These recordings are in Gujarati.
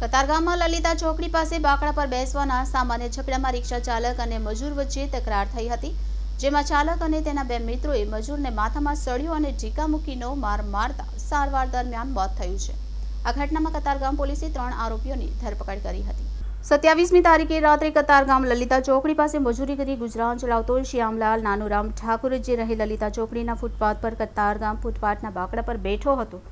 કતારગામમાં લલિતા ચોકડી પાસે બાકડા પર બેસવાના સામાન્ય ઝઘડામાં રિક્ષા ચાલક અને મજૂર વચ્ચે તકરાર થઈ હતી, જેમાં ચાલક અને તેના બે મિત્રોએ મજૂરને માથામાં સળિયો અને ઢીકા મૂકીનો માર મારતા સારવાર દરમિયાન મોત થયું છે. આ ઘટનામાં કતારગામ પોલીસે ત્રણ આરોપીઓની ધરપકડ કરી હતી. સત્યાવીસમી તારીખે રાત્રે કતારગામ લલિતા ચોકડી પાસે મજૂરી કરી ગુજરાન ચલાવતો શ્યામલાલ નાનુરામ ઠાકુર, જે રહે લલિતા ચોકડીના ફૂટપાથ પર કતારગામ ફૂટપાથના બાકડા પર બેઠો હતો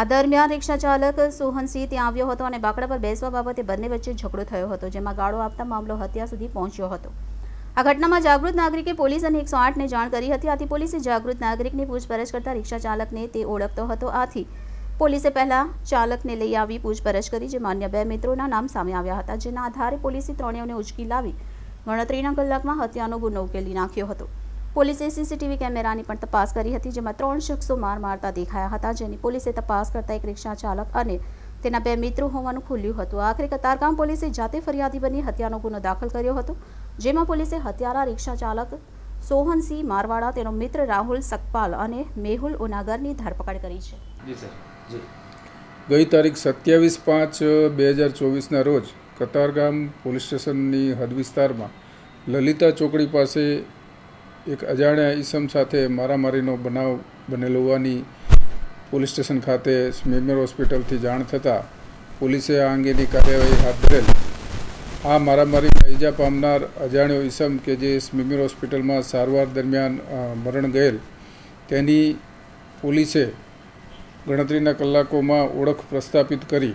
આ દરમિયાન રિક્ષા ચાલક સોહનસિંહ ત્યાં આવ્યો હતો અને બાકડા પર બેસવા બાબતે બંને વચ્ચે ઝઘડો થયો હતો, જેમાં ગાળો આપતા મામલો હત્યા સુધી પહોંચ્યો હતો. આ ઘટનામાં જાગૃત નાગરિકે પોલીસ અને એકસો આઠને જાણ કરી હતી. આથી પોલીસે જાગૃત નાગરિકની પૂછપરછ કરતા રિક્ષા ચાલકને તે ઓળખતો હતો. આથી પોલીસે પહેલા ચાલકને લઈ આવી પૂછપરછ કરી જેમાં અન્ય બે મિત્રોના નામ સામે આવ્યા હતા, જેના આધારે પોલીસે ત્રણેયને ઉચકી લાવી ગણતરીના કલાકમાં હત્યાનો ગુનો ઉકેલી નાખ્યો હતો. પોલીસે સીસીટીવી કેમેરાની પણ તપાસ કરી હતી જેમાં ત્રણ શખ્સો માર મારતા દેખાયા હતા જેની પોલીસે તપાસ કરતા એક રિક્ષા ચાલક અને તેના બે મિત્રો હોવાનું ખુલ્યું હતું. આખરે કતારગામ પોલીસે જાતે ફરિયાદી બની હત્યાનો ગુનો દાખલ કર્યો હતો જેમાં પોલીસે હત્યારા રિક્ષા ચાલક સોહનસિંહ મારવાડા તેનો મિત્ર રાહુલ સકપાલ અને મેહુલ ઉનાગરની ધરપકડ કરી છે. જી સર. જી. ગઈ તારીખ સત્યાવીસ પાંચ બે હજાર ચોવીસના રોજ કતારગામ પોલીસ સ્ટેશનની હદ વિસ્તારમાં લલિતા ચોકડી પાસે એક અજાણ્યા ઈસમ સાથે મારામારીનો બનાવ બનેલો હોવાની પોલીસ સ્ટેશન ખાતે સ્મીમેર હોસ્પિટલથી જાણ થતાં પોલીસે આ અંગેની કાર્યવાહી હાથ ધરેલ. આ મારામારીમાં ઈજા પામનાર અજાણ્યો ઈસમ કે જે સ્મિમિર હોસ્પિટલમાં સારવાર દરમિયાન મરણ ગયેલ, તેની પોલીસે ગણતરીના કલાકોમાં ઓળખ પ્રસ્થાપિત કરી